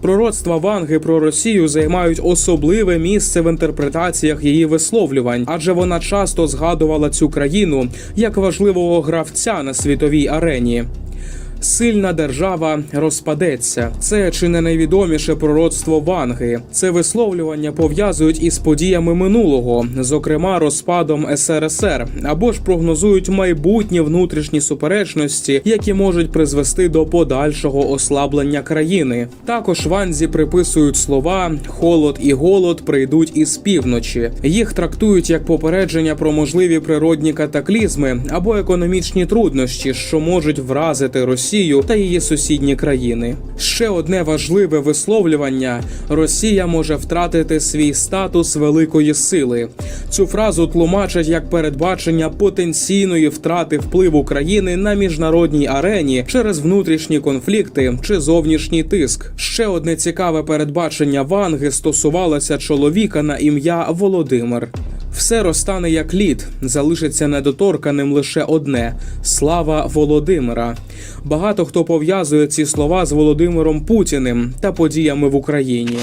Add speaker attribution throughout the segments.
Speaker 1: Пророцтва Ванги про Росію займають особливе місце в інтерпретаціях її висловлювань, адже вона часто згадувала цю країну як важливого гравця на світовій арені. Сильна держава розпадеться. Це чи не найвідоміше пророцтво Ванги. Це висловлювання пов'язують із подіями минулого, зокрема розпадом СРСР, або ж прогнозують майбутні внутрішні суперечності, які можуть призвести до подальшого ослаблення країни. Також Ванзі приписують слова холод і голод прийдуть із півночі. Їх трактують як попередження про можливі природні катаклізми або економічні труднощі, що можуть вразити Росію та її сусідні країни. Ще одне важливе висловлювання: Росія може втратити свій статус великої сили. Цю фразу тлумачать як передбачення потенційної втрати впливу країни на міжнародній арені через внутрішні конфлікти чи зовнішній тиск. Ще одне цікаве передбачення Ванги стосувалося чоловіка на ім'я Володимир. Все розтане як лід, залишиться недоторканим лише одне слава Володимира. Багато хто пов'язує ці слова з Володимиром Путіним та подіями в Україні.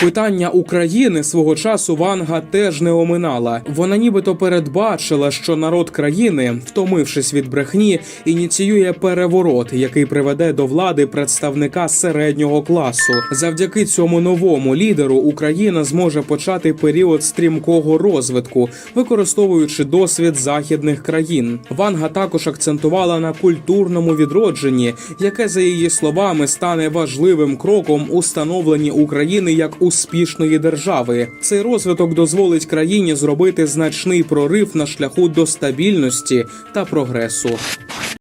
Speaker 1: Питання України свого часу Ванга теж не оминала. Вона нібито передбачила, що народ країни, втомившись від брехні, ініціює переворот, який приведе до влади представника середнього класу. Завдяки цьому новому лідеру Україна зможе почати період стрімкого розвитку, використовуючи досвід західних країн. Ванга також акцентувала на культурному відродженні, яке за її словами стане важливим кроком у становленні України як успішної держави. Цей розвиток дозволить країні зробити значний прорив на шляху до стабільності та прогресу.